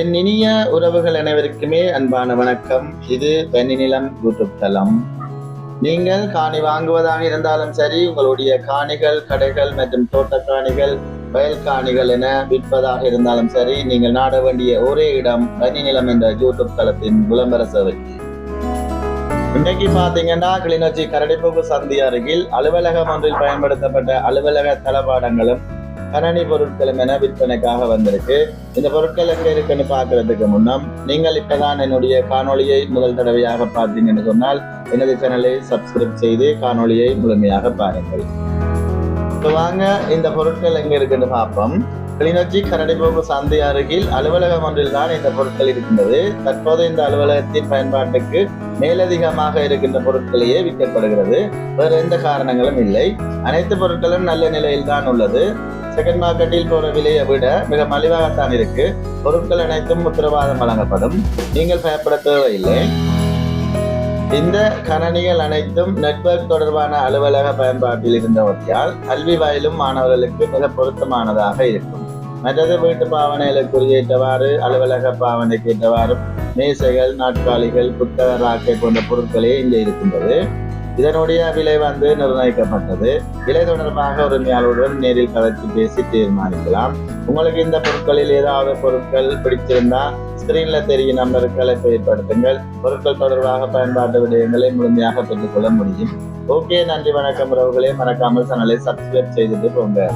என் இனிய உறவுகள் அனைவருக்குமே அன்பான வணக்கம். இது வெண்ணிலம் யூடியூப் தளம். நீங்கள் காணி வாங்குவதாக இருந்தாலும் சரி உங்களுடைய காணிகள் கடைகள் மற்றும் தோட்ட காணிகள் வயல் காணிகள் என விற்பதாக இருந்தாலும் சரி நீங்கள் நாட வேண்டிய ஒரே இடம் வெண்ணிலம் என்ற யூடியூப் தளத்தின் விளம்பர சேவை. இன்றைக்கு பாத்தீங்கன்னா கிளிநொச்சி கரடிப்போக்கு சந்தி அருகில் அலுவலகம் ஒன்றில் பயன்படுத்தப்பட்ட அலுவலக தளபாடங்களும் கணனி பொருட்களும் என விற்பனைக்காக வந்திருக்கு. இந்த பொருட்கள் எங்க இருக்குன்னு பாக்குறதுக்கு முன்னம் நீங்கள் இப்பதான் என்னுடைய காணொலியை முதல் தடவையாக பார்த்தீங்கன்னு சொன்னால் எனது சேனலை சப்ஸ்கிரைப் செய்து காணொளியை முழுமையாக பாருங்கள். இப்போ வாங்க இந்த பொருட்கள் எங்க இருக்குன்னு பார்ப்போம். கிளிநொச்சி கரடிபோக்கு சந்தை அருகில் அலுவலகம் ஒன்றில் தான் இந்த பொருட்கள் இருக்கின்றது. தற்போது இந்த அலுவலகத்தின் பயன்பாட்டுக்கு மேலதிகமாக இருக்கின்ற பொருட்களையே விற்கப்படுகிறது. வேறு எந்த காரணங்களும் இல்லை. அனைத்து பொருட்களும் நல்ல நிலையில் தான் உள்ளது. செகண்ட் மார்க்கெட்டில் போற விலையை விட மிக மலிவாகத்தான் இருக்கு. பொருட்கள் அனைத்தும் உத்தரவாதம் வழங்கப்படும். நீங்கள் பயப்பட தேவையில்லை. இந்த கணனிகள் அனைத்தும் நெட்வொர்க் தொடர்பான அலுவலக பயன்பாட்டில் இருந்தவற்றால் கல்வி வயலும் மாணவர்களுக்கு மிக பொருத்தமானதாக இருக்கும். மற்றது வீட்டு பாவனைகளுக்கு ஏற்றவாறு அலுவலக பாவனைக்கு ஏற்றவாறு மேசைகள் நாட்காலிகள் புத்தக ராக்கை போன்ற பொருட்களே இங்கே இருக்கின்றது. இதனுடைய விலை வந்து நிர்ணயிக்கப்பட்டது. விலை தொடர்பாக உரிமையாளருடன் நேரில் கலந்து பேசி தீர்மானிக்கலாம். உங்களுக்கு இந்த பொருட்களில் ஏதாவது பொருட்கள் பிடிச்சிருந்தா ஸ்கிரீன்ல தெரியும் நம்பர்களை பயன்படுத்துங்கள் பொருட்கள் தொடர்பாக பயன்பாட்டு விடயங்களை முழுமையாக பெற்றுக்கொள்ள முடியும். ஓகே நன்றி வணக்கம் உறவுகளே. மறக்காமல் சேனலை சப்ஸ்கிரைப் செய்துட்டு போங்க.